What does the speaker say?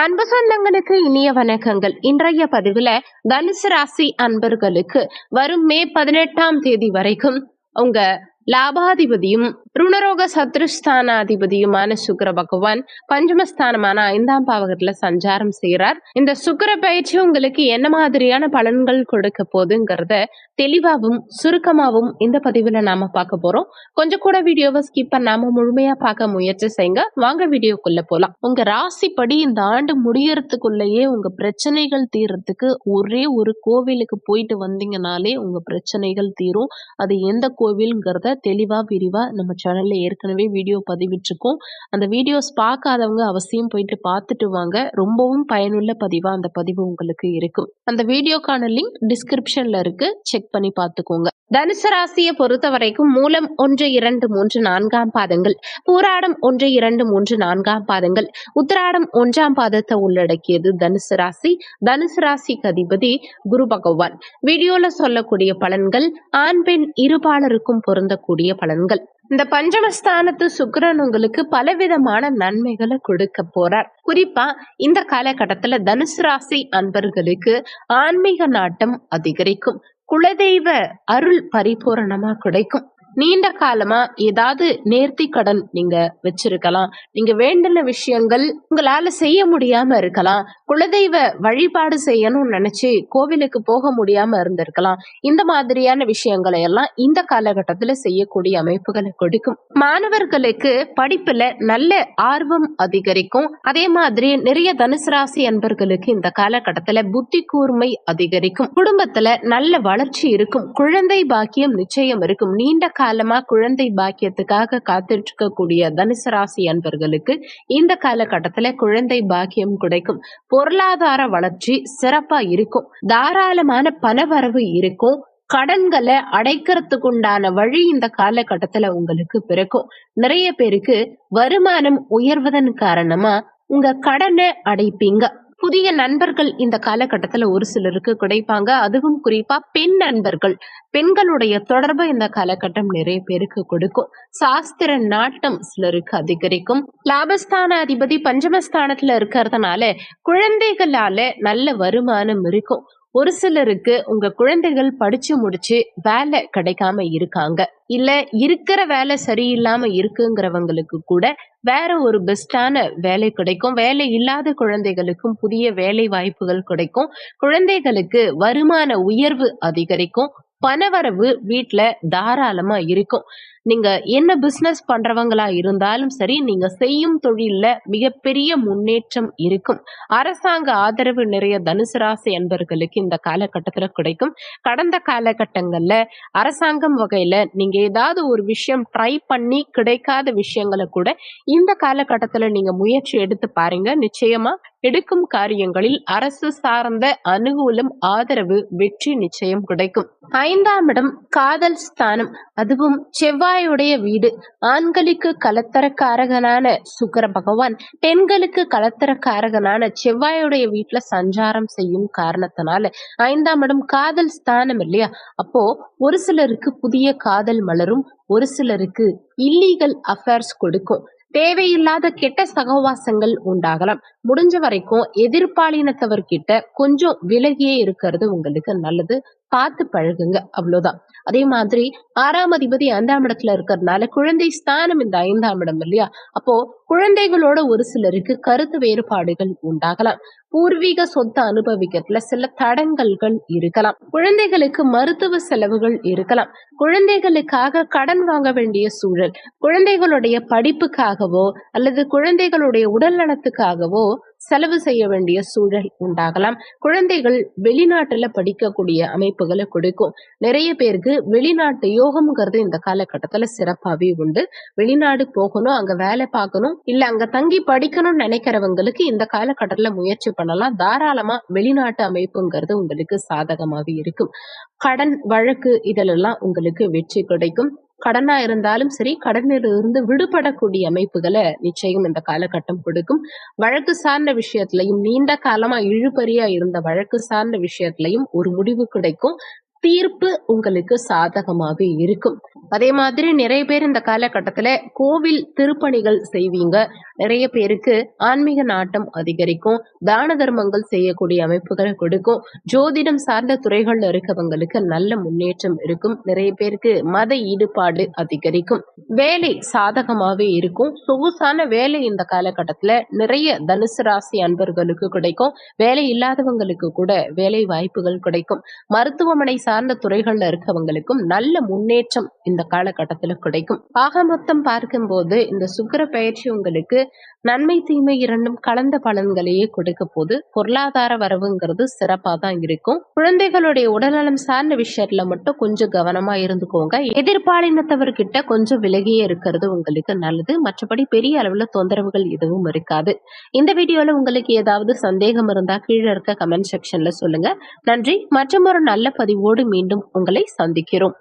அன்பு சொந்தங்களுக்கு இனிய வணக்கங்கள். இன்றைய பதிவுல தனுசு ராசி அன்பர்களுக்கு வரும் மே பதினெட்டாம் தேதி வரைக்கும் உங்க லாபாதிபதியும் ருணரோக சத்ருஸ்தானாதிபதியுமான சுக்கர பகவான் பஞ்சமஸ்தானமான ஐந்தாம் பாவகத்துல சஞ்சாரம் செய்கிறார் இந்த சுக்கர பயிற்சி உங்களுக்கு என்ன மாதிரியான பலன்கள் கொடுக்க போகுதுங்கிறத தெளிவாகவும் சுருக்கமாகவும் இந்த பதிவுல நாம பார்க்க போறோம். கொஞ்சம் கூட வீடியோவை ஸ்கிப் பண்ணாம முழுமையா பார்க்க முயற்சி செய்யுங்க. வாங்க வீடியோக்குள்ள போலாம். உங்க ராசிப்படி இந்த ஆண்டு முடியறதுக்குள்ளேயே உங்க பிரச்சனைகள் தீர்றதுக்கு ஒரே ஒரு கோவிலுக்கு போயிட்டு வந்தீங்கனாலே உங்க பிரச்சனைகள் தீரும். அது எந்த கோவில்ங்கிறத தெளிவா விரிவா நம்ம சேனல்ல ஏற்கனவே வீடியோ பதிவிட்டிருக்கோம். அந்த வீடியோஸ் பார்க்காதவங்க அவசியம் போயிட்டு பார்த்துட்டு வாங்க. ரொம்பவும் பயனுள்ள பதிவா அந்த பதிவு உங்களுக்கு இருக்கும். அந்த வீடியோக்கான லிங்க் டிஸ்கிரிப்ஷன்ல இருக்கு. செக் பண்ணி பார்த்துக்கோங்க. தனுசு ராசியை பொறுத்த வரைக்கும் மூலம் ஒன்று இரண்டு மூன்று நான்காம் பாதங்கள். பூராடம் ஒன்று இரண்டு மூன்று நான்காம் பாதங்கள். உத்திராடம் ஒன்றாம் பாதத்தை உள்ளடக்கியது தனுசு ராசி. தனுசு ராசிக்கு அதிபதி குரு பகவான். வீடியோல சொல்லக்கூடிய பலன்கள் ஆண் பெண் இருபாலருக்கும் பொருந்தக்கூடிய பலன்கள். இந்த பஞ்சமஸ்தானத்து சுக்கரன் உங்களுக்கு பலவிதமான நன்மைகளை கொடுக்க போறார். குறிப்பா இந்த காலகட்டத்துல தனுசு ராசி அன்பர்களுக்கு ஆன்மீக நாட்டம் அதிகரிக்கும். குலதெய்வ அருள் பரிபூரணமா கிடைக்கும். நீண்ட காலமா ஏதாவது நேர்த்தி கடன் நீங்க வச்சிருக்கலாம். நீங்க வேண்டின விஷயங்கள் உங்களால செய்ய முடியாம இருக்கலாம். குலதெய்வ வழிபாடு செய்யணும்னு நினைச்சு கோவிலுக்கு போக முடியாம இருந்திருக்கலாம். இந்த மாதிரியான விஷயங்களை எல்லாம் இந்த காலகட்டத்துல செய்யக்கூடிய அமைப்புகளை கொடுக்கும். மாணவர்களுக்கு படிப்புல நல்ல ஆர்வம் அதிகரிக்கும். அதே மாதிரி நிறைய தனுசு ராசி அன்பர்களுக்கு இந்த காலகட்டத்துல புத்தி கூர்மை அதிகரிக்கும். குடும்பத்துல நல்ல வளர்ச்சி இருக்கும். குழந்தை பாக்கியம் நிச்சயம் இருக்கும். நீண்ட கால காலமா குழந்தை பாக்கியத்துக்காக காத்துட்டு இருக்கக்கூடிய தனுசு ராசி அன்பர்களுக்கு இந்த காலகட்டத்துல குழந்தை பாக்கியம் கிடைக்கும். பொருளாதார வளர்ச்சி சிறப்பா இருக்கும். தாராளமான பணவரவு இருக்கும். கடன்களை அடைக்கிறதுக்கு உண்டான வழி இந்த காலகட்டத்துல உங்களுக்கு பிறக்கும். நிறைய பேருக்கு வருமானம் உயர்வதன் காரணமா உங்க கடனை அடைப்பீங்க. புதிய நண்பர்கள் இந்த காலகட்டத்துல ஒரு சிலருக்கு கிடைப்பாங்க. அதுவும் குறிப்பா பெண் நண்பர்கள். பெண்களுடைய தொடர்பு இந்த காலகட்டம் நிறைய பேருக்கு கொடுக்கும். சாஸ்திர நாட்டம் சிலருக்கு அதிகரிக்கும். லாபஸ்தான அதிபதி பஞ்சமஸ்தானத்துல இருக்கிறதுனால குழந்தைகளால நல்ல வருமானம் இருக்கும். ஒரு சிலருக்கு உங்க குழந்தைகள் படிச்சு முடிச்சு வேலை கிடைக்காம இருக்காங்க. இல்ல இருக்கிற வேலை சரியில்லாம இருக்குங்கிறவங்களுக்கு கூட வேற ஒரு பெஸ்டான வேலை கிடைக்கும். வேலை இல்லாத குழந்தைகளுக்கும் புதிய வேலை வாய்ப்புகள் கிடைக்கும். குழந்தைகளுக்கு வருமான உயர்வு அதிகரிக்கும். பணவரவு வீட்டில் தாராளமாக இருக்கும். நீங்கள் என்ன பிஸ்னஸ் பண்ணுறவங்களா இருந்தாலும் சரி நீங்கள் செய்யும் தொழிலில் மிகப்பெரிய முன்னேற்றம் இருக்கும். அரசாங்க ஆதரவு நிறைய தனுசு ராசி அன்பர்களுக்கு இந்த காலகட்டத்தில் கிடைக்கும். கடந்த காலகட்டங்களில் அரசாங்கம் வகையில் நீங்கள் ஏதாவது ஒரு விஷயம் ட்ரை பண்ணி கிடைக்காத விஷயங்களை கூட இந்த காலகட்டத்தில் நீங்கள் முயற்சி எடுத்து பாருங்க. நிச்சயமாக எடுக்கும் காரியங்களில் அரசு சார்ந்த அனுகூலம் ஆதரவு வெற்றி நிச்சயம் கிடைக்கும். ஐந்தாம் இடம் காதல் ஸ்தானம். அதுவும் செவ்வாயுடைய வீடு. ஆண்களுக்கு கலத்தரக்காரகனான சுக்கர பகவான் பெண்களுக்கு கலத்தரக்காரகனான செவ்வாயுடைய வீட்டுல சஞ்சாரம் செய்யும் காரணத்தினால ஐந்தாம் இடம் காதல் ஸ்தானம் இல்லையா? அப்போ ஒரு சிலருக்கு புதிய காதல் மலரும் ஒரு சிலருக்கு இல்லீகல் அஃபேர்ஸ் கொடுக்கும். தேவையில்லாத கெட்ட சகவாசங்கள் உண்டாகலாம். முடிஞ்ச வரைக்கும் எதிர்பாலினத்தவர்கிட்ட கொஞ்சம் விலகியே இருக்கிறது உங்களுக்கு நல்லது. பார்த்து பழகுங்க அவ்வளவுதான். அதே மாதிரி ஆறாம் அதிபதி ஐந்தாம் இடத்துல இருக்கிறதுனால குழந்தை ஸ்தானம் இந்த ஐந்தாம் இடம் இல்லையா? அப்போ குழந்தைகளோட ஒரு சிலருக்கு கருத்து வேறுபாடுகள் உண்டாகலாம். பூர்வீக சொத்தை அனுபவிக்கிறதுல சில தடங்கல்கள் இருக்கலாம். குழந்தைகளுக்கு மருத்துவ செலவுகள் இருக்கலாம். குழந்தைகளுக்காக கடன் வாங்க வேண்டிய சூழல் குழந்தைகளுடைய படிப்புக்காகவோ அல்லது குழந்தைகளுடைய உடல் நலத்துக்காகவோ செலவு செய்ய வேண்டிய சூழல் உண்டாகலாம். குழந்தைகள் வெளிநாட்டுல படிக்கக்கூடிய அமைப்புகளை கொடுக்கும். நிறைய பேருக்கு வெளிநாட்டு யோகம்ங்கிறது இந்த காலகட்டத்துல சிறப்பாகவே உண்டு. வெளிநாடு போகணும் அங்க வேலை பார்க்கணும் இல்ல அங்க தங்கி படிக்கணும்னு நினைக்கிறவங்களுக்கு இந்த காலகட்டத்துல முயற்சி பண்ணலாம். தாராளமா வெளிநாட்டு அமைப்புங்கிறது உங்களுக்கு சாதகமாகவே இருக்கும். கடன் வழக்கு இதிலெல்லாம் உங்களுக்கு வெற்றி கிடைக்கும். கடனா இருந்தாலும் சரி கடனிலிருந்து விடுபடக்கூடிய அமைப்புகளை நிச்சயம் இந்த காலகட்டம் கொடுக்கும். வழக்கு சார்ந்த விஷயத்திலையும் நீண்ட காலமா இழுபறியா இருந்த வழக்கு சார்ந்த விஷயத்திலையும் ஒரு முடிவு கிடைக்கும். தீர்ப்பு உங்களுக்கு சாதகமாக இருக்கும். அதே மாதிரி நிறைய பேர் இந்த காலகட்டத்துல கோவில் திருப்பணிகள் செய்வீங்க. நிறைய பேருக்கு ஆன்மீக நாட்டம் அதிகரிக்கும் தான தர்மங்கள் செய்யக்கூடிய அமைப்புகளை கொடுக்கும் ஜோதிடம் சார்ந்த துறைகள்ல இருக்கவங்களுக்கு நல்ல முன்னேற்றம் இருக்கும். நிறைய பேருக்கு மத ஈடுபாடு அதிகரிக்கும். வேலை சாதகமாவே இருக்கும். சொகுசான வேலை இந்த காலகட்டத்துல நிறைய தனுசு ராசி அன்பர்களுக்கு கிடைக்கும். வேலை இல்லாதவங்களுக்கு கூட வேலை வாய்ப்புகள் கிடைக்கும். மருத்துவமனை சார்ந்த துறைகள்ல இருக்கவங்களுக்கும் நல்ல முன்னேற்றம் இந்த காலகட்டத்துல கிடைக்கும். ஆக மொத்தம் பார்க்கும்போது இந்த சுக்கர பயிற்சி உங்களுக்கு நன்மை தீமை இரண்டும் கலந்த பலன்களையே கொடுக்க போது பொருளாதார வரவுங்கிறது சிறப்பா தான் இருக்கும். குழந்தைகளுடைய உடல்நலம் சார்ந்த விஷயத்துல மட்டும் கொஞ்சம் கவனமா இருந்துக்கோங்க. எதிர்பாலினத்தவர்கிட்ட கொஞ்சம் விலகியே இருக்கிறது உங்களுக்கு நல்லது. மற்றபடி பெரிய அளவுல தொந்தரவுகள் எதுவும் இருக்காது. இந்த வீடியோல உங்களுக்கு ஏதாவது சந்தேகம் இருந்தா கீழே இருக்க கமெண்ட் செக்ஷன்ல சொல்லுங்க. நன்றி. மற்றும் ஒரு நல்ல பதிவோடு மீண்டும் உங்களை சந்திக்கிறோம்.